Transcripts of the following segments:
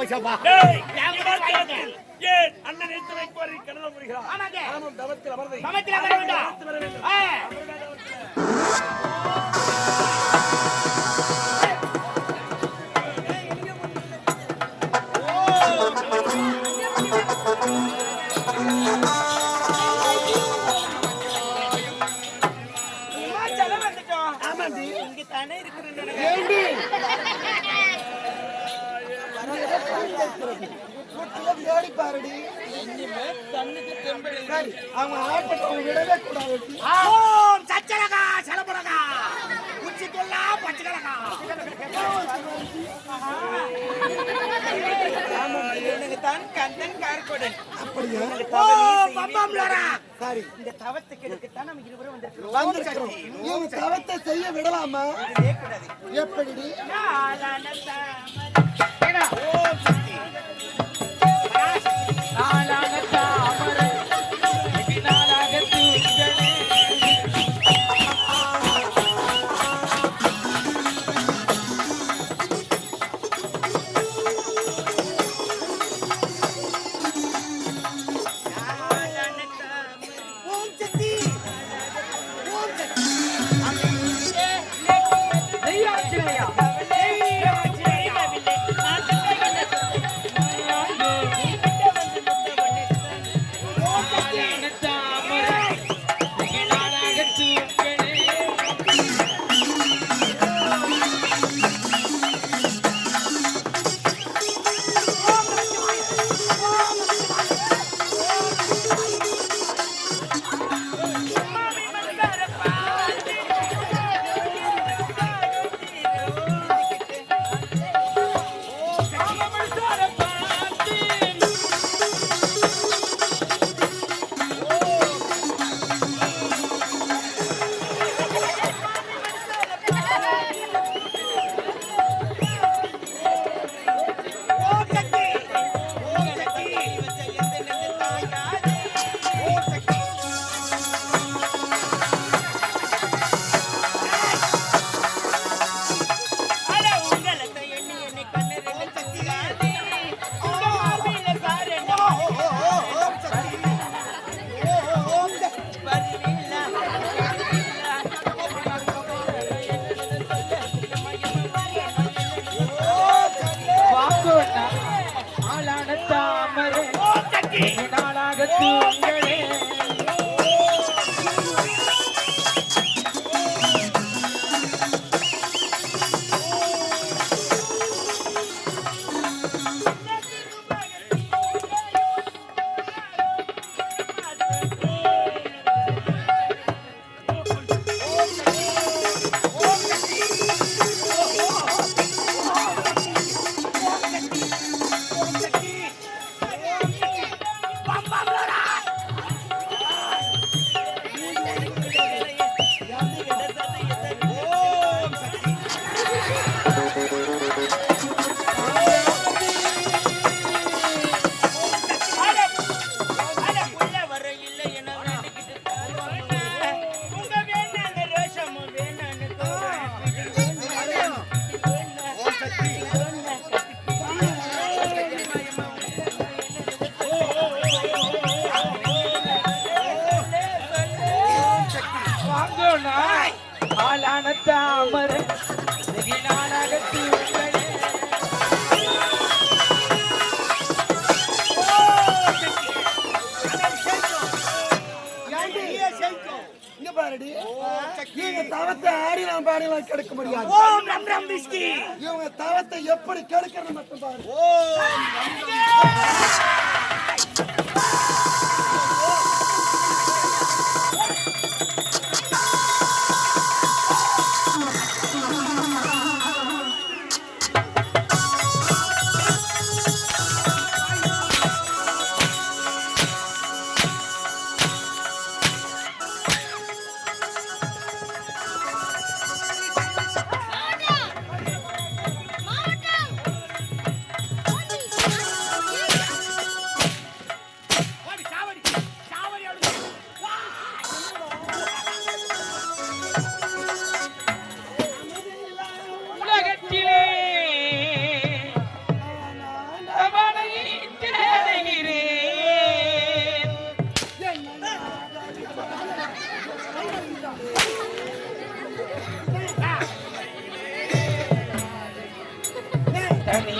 போச்சப்பா அண்ணன் எடுத்து புரிகிறார். ஆமாம் தவத்தில் அமர வேண்டும். தவத்தில் வர வேண்டும். ஆ. அவர்தான் தவத்தில். இமாச்சலம் வந்துட்டோம். ஆமாண்டி. இங்க தானே இருக்கிறேன் ஏண்டி தேடி பாருடி அவங்க ஆட்டத்தை விடவே கூடாது. தான் கந்தன் கார்கோடன் அப்படியா ஓம் பம்பம் லோரா சரி இந்த தவத்துக்கு எடுக்கத்தான் நம்ம இருவரும் வந்திருக்கிறோம் வந்திருக்கிறோம் இவங்க தவத்தை செய்ய விடலாமா? எப்படி I got morning. பாடிலாம் கெடுக்க முடியாது. ஓம் ரம் ரம் விஸ்கி இவங்க தவத்தை எப்படி கெடுக்கிறது மட்டும் பாரு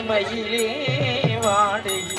தனிமையிலே வாடுகிறேன்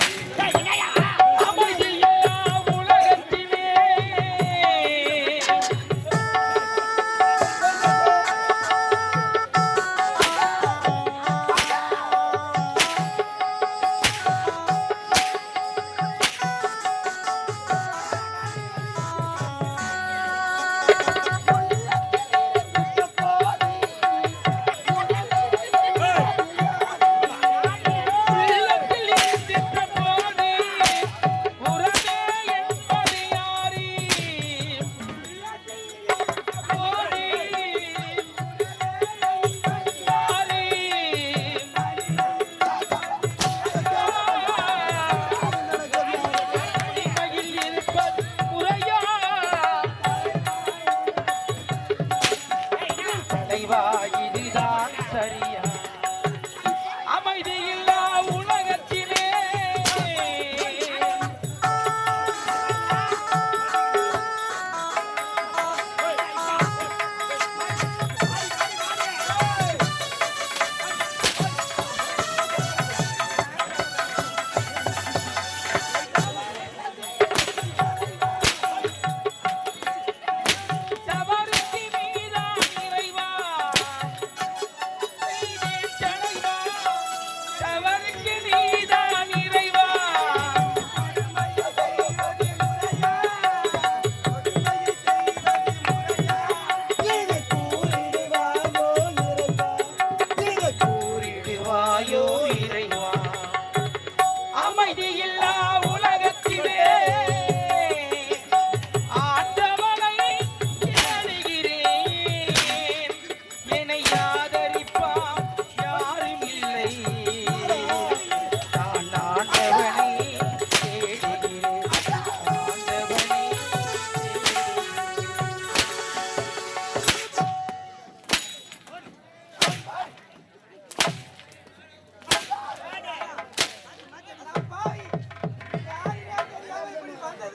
கூறிடுவாயோ இறைவா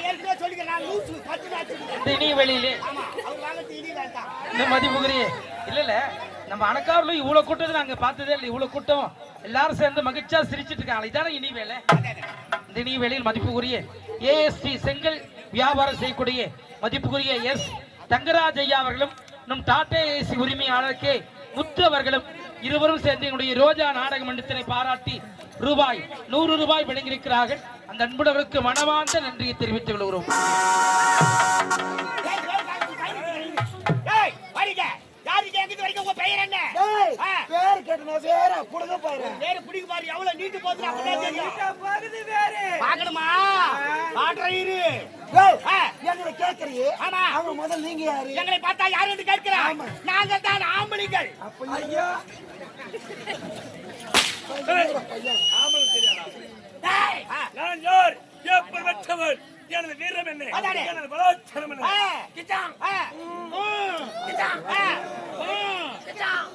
ஏற்கனவே சொல்லிக்கிறேன் நான் லூசு பத்து நாச்சு திணிவெளியிலே. ஆமா அவங்க வாங்க மதிப்புக்குரிய. இல்ல இல்ல. நம்ம அணக்காரில் இவ்வளவு கூட்டத்தை நாங்க பார்த்ததே இல்லை. இவ்வளவு கூட்டம். எல்லாரும் சேர்ந்து மகிழ்ச்சியா சிரிச்சிட்டு இருக்காங்க. இதான இனி வேலை இந்த இனி வேலையில் மதிப்புக்குரிய ஏஎஸ்டி செங்கல் வியாபாரம் செய்யக்கூடிய மதிப்புக்குரிய எஸ் தங்கராஜ் ஐயா அவர்களும் நம் டாடா ஏசி உரிமையாளர் கே முத்து அவர்களும் இருவரும் சேர்ந்து என்னுடைய ரோஜா நாடக மன்றத்தினை பாராட்டி ரூபாய் நூறு ரூபாய் வழங்கியிருக்கிறார்கள் அந்த அன்புடவருக்கு மனமார்ந்த நன்றியை தெரிவித்துக் கொள்கிறோம் பெயர் என்ன கேட்டனா வேற புடுங்க பாரு. வேறு பிடிக்க பாரு எவ்வளவு நீட்டு போகுது அப்பதான் தெரியும் பாக்கணுமா? பாடுற இரு. டேய் ஆ. எங்களை கேக்குறியே? ஆமா. அவங்க முதல்ல நீங்க யாரு? எங்களை பார்த்தா யாரு என்று கேட்கிறார் ஆமா. நாங்கள் தான் ஆம்பளிகள். ஐயா. ஆம்பளை தெரியாதா? நான் யார்? எப்பேற்பட்டவன்? எனது வீரம் என்ன. எனது பலாத்காரம் என்ன? கிச்சாங், கிச்சாங், கிச்சாங்?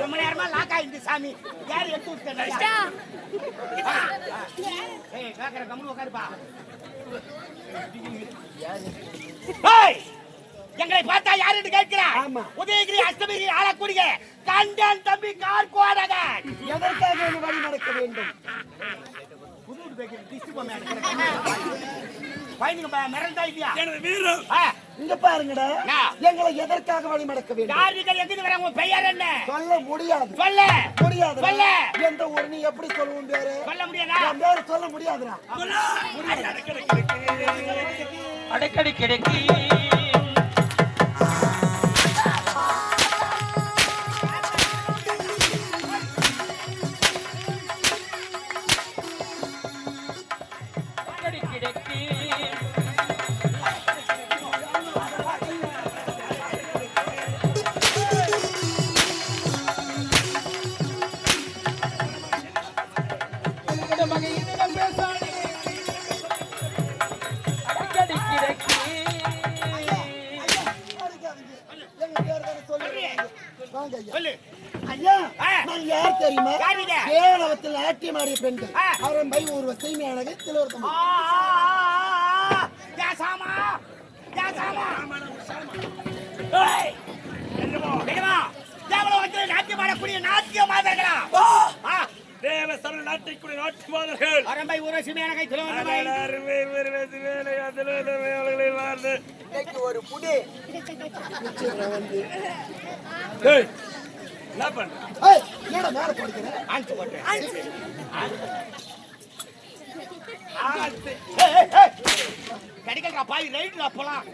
ரொம்ப நேரமா லாக் ஆயிருந்து சாமி. யாரு எடுத்து விட்டா ஏய் கேக்குற கம்முனு உட்காருப்பா ஏய் எங்களை பார்த்தா யாரு என்று கேட்கிறார் ஆமா. உதயகிரி அஷ்டமிகிரி ஆளக்கூடிய கண்டன் தம்பி கார் கோடகன். எதற்காக என்ன வழி நடக்க வேண்டும்? இங்க பாருங்கடா? எங்களை எதற்காக வழி நடக்க வேண்டும்? பெயர் என்ன? சொல்ல முடியாது. சொல்ல. முடியாது. சொல்ல. எந்த ஒரு நீ எப்படி சொல்லுவோம் பேரு? சொல்ல முடியாதா? பேரு சொல்ல முடியாதுடா. அடிக்கடி கிடைக்கி அடிக்கடி கிடைக்கி வாங்க ஐயா. சொல்லு. ஐயா. நான் யார் தெரியுமா? கேரளத்தில் நாட்டியம் ஆடிய பெண்கள். அவரன் பை ஒரு ஆ. யா சாமா. நாட்டியம் ஆடக்கூடிய நாட்டிய மாதர்களா? ஆ, தேவ சமண நாட்டைக்குடி நாட்டு மாதர்கள் அரம்பை வேலை அதில் அவர்களை வாழ்ந்து. இன்னைக்கு ஒரு புடி. என்ன பண்ற ஏய், என்னடா மேல போடுகிறேன் ஆன்சு போட்டு ஆத்து. கிடைக்கலடா பாய் ரைட்ல போலாம்.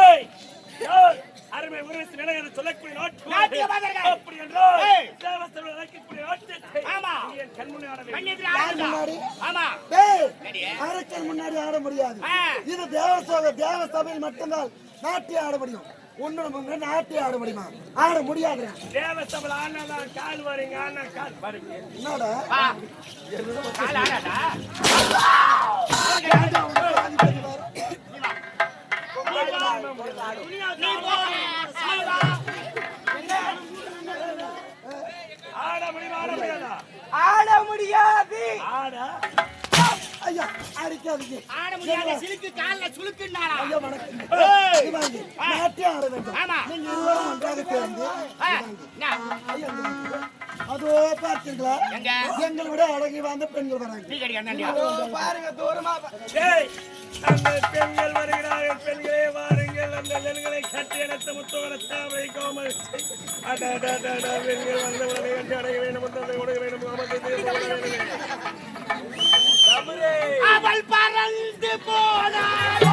ஏய், யார்? அருமை உருவத்து நிலை என்று சொல்லக்கூடிய நாட்டு. அப்படி என்றால் ஏய். தேவ சமண நாட்டைக்குடி நாட்டத்தை ஆமா. என் ஆடுடா. முன்னாடி? ஆமா? அரக்கன் முன்னாடி ஆட முடியாது. இது தேவசோக தேவ சபையில் மட்டும்தான் நாட்டியம் ஆட முடியும் உன்னோட நாட்டியம் ஆட முடியுமா ஆட முடியாதுடா தேவ சபல ஆனா கால் வரீங்க ஆனா கால் வரீங்க என்னடா அடிக்காதீங்க ஆட முடியாத சிலுக்கு கால்ல சுளுக்குன்னாடா ஐயா வணக்கம் ஏய். இது வாங்கி நாட்டியம் ஆட வேண்டும் ஆமா. நீங்க இருவரும் ஒன்றாக சேர்ந்து ஆ, என்ன? ஐயா, இங்க வாங்க. அதோ பார்த்தீங்களா எங்க? எங்களை விட அழகி வந்த பெண்கள் வராங்க டீ கடி அண்ணன்டியா பாருங்க தூரமா ஏய், அந்த பெண்கள் வருகிறார்கள் பெண்களே வாருங்கள் அந்த பெண்களை கட்டி அணைத்த முத்தவர தாமரை கோமல் அட, அட, அட, அட, பெண்கள் வந்த உடனே கட்டி அடைய வேண்டும் கொடுக்க வேண்டும் அவள் பறந்து போனாள்.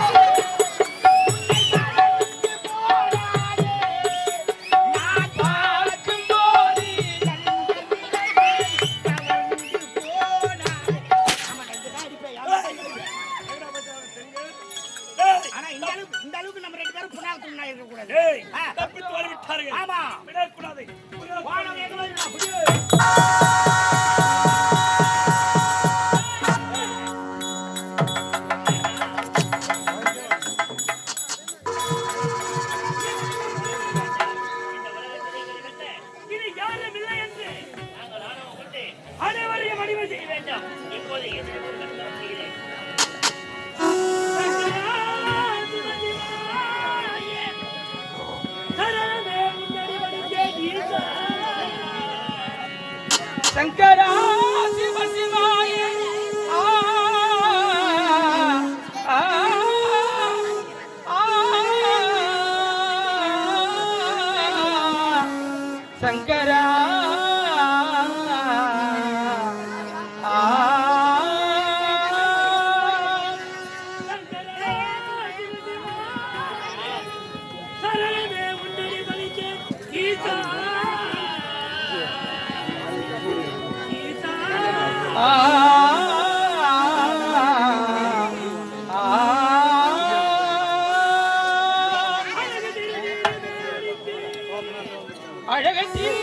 அழகத்தில்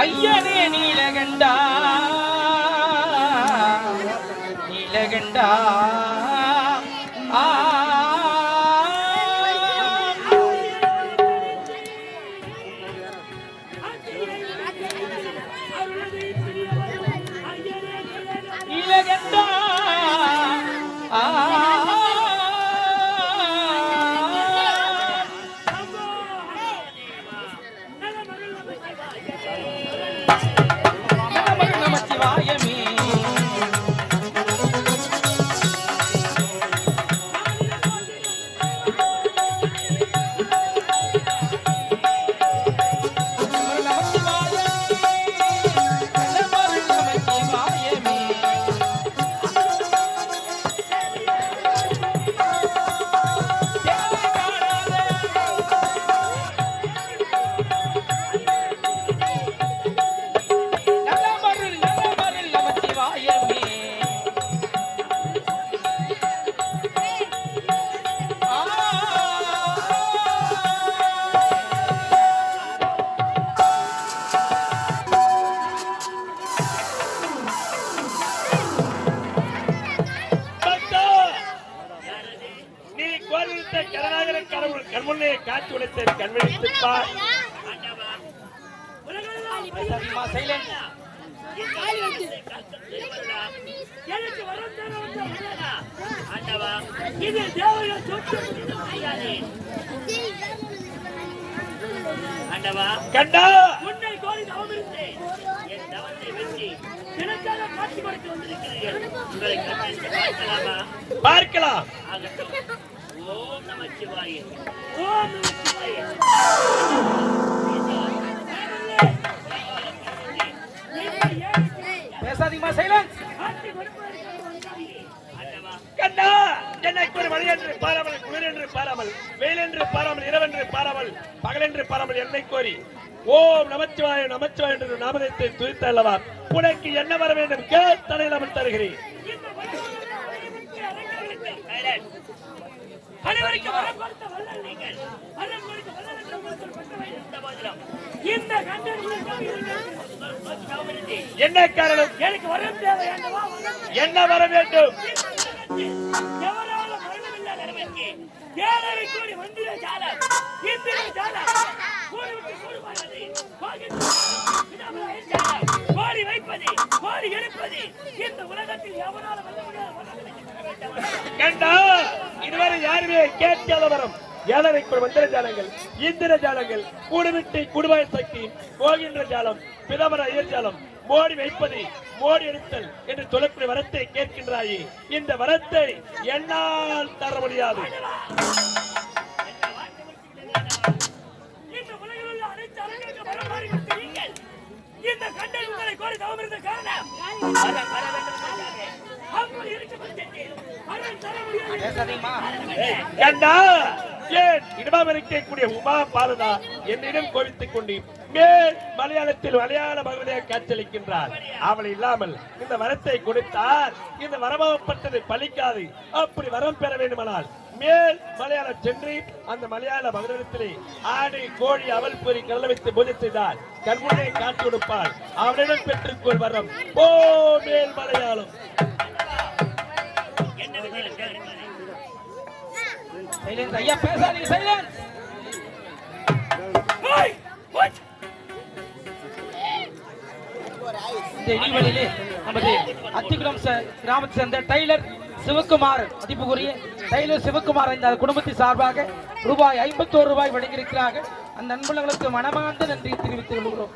ஐயனே நீலகண்டா நீலகண்டா. எனக்கு வரம் தர வந்த ஆண்டவா, இது செய்யாதே. ஆண்டவா கண்டா. உன்னை கோரி தவமிருந்தேன் என் தவத்தை வெற்றி எனக்காக காட்சி கொடுத்து வந்திருக்கிறீர்கள் உங்களை கண்டித்து பார்க்கலாமா. பார்க்கலாம். ஆகட்டும் ஓம் நம சிவாய ஓம் நம சிவாய பேசாதீங்கம்மா சைலண்ட் கண்ணா எனக்கு ஒரு மழை என்று பாராமல் குளிர் என்று பாராமல் வெயில் என்று பாராமல் இரவென்று பாராமல் பகலென்று பாராமல் என்னை கோரி ஓம் நமச்சிவாய நமச்சிவாய என்று நாமதத்தை துதித்த அல்லவா? உனக்கு என்ன வர வேண்டும்? கேள் தலையிலாமல் தருகிறேன். அனைவருக்கும் வரம் கொடுத்த வள்ளல் நீங்கள். வரம் கொடுத்த வள்ளல் என்று உங்களுக்கு பட்டவை இருந்த போதிலும், இந்த. என்ன காரணம். எனக்கு தேவை. என்ன வர வேண்டும்? கோடி வைப்பது, கோடி எடுப்பது, இந்த உலகத்தில் எவரால இதுவரை யாருமே கேட்காத வரம். ஏழரைக்குள் மந்திர ஜாலங்கள் இந்திர ஜாலங்கள் கூடுவிட்டு குடுவாய் சக்தி போகின்ற ஜாலம் பிதமர ஐயர் ஜாலம் மோடி வைப்பது மோடி எடுத்தல் என்று சொல்லக்கூடிய வரத்தை கேட்கின்றாயே இந்த வரத்தை என்னால் தர முடியாது. இந்த உங்களை கோரி காரணம். அப்படி இருக்க தர முடியாது. ஏன் இடமாக இருக்கக்கூடிய உமா பாரதா என்னிடம் கோவித்துக் கொண்டு மேல் மலையாளத்தில் மலையாள பகவதியாக காட்சியளிக்கின்றார். அவள் இல்லாமல் இந்த வரத்தை கொடுத்தால் இந்த வரமாகப்பட்டது பலிக்காது. அப்படி வரம் பெற வேண்டுமானால் மேல் மலையாளம் சென்று அந்த மலையாள பகவதத்திலே ஆடு கோழி அவள் பொறி கல்ல வைத்து பூஜை செய்தால் கண்முனை காட்சி கொடுப்பாள். அவனிடம் பெற்றுக்கொள் வரம். ஓ மேல் மலையாளம். சைலண்ட் ஐயா பேசாதீங்க சைலண்ட் ஓய், ஓய். இந்த இடைவெளியிலே நமது அத்திகுளம் கிராமத்தை சேர்ந்த டைலர் சிவகுமார் மதிப்புக்குரிய டைலர் சிவகுமார் இந்த குடும்பத்தின் சார்பாக ரூபாய் ஐம்பத்தோரு ரூபாய் வழங்கியிருக்கிறார்கள். அந்த நண்பர்களுக்கு மனமார்ந்த நன்றி தெரிவித்துக் கொள்கிறோம்.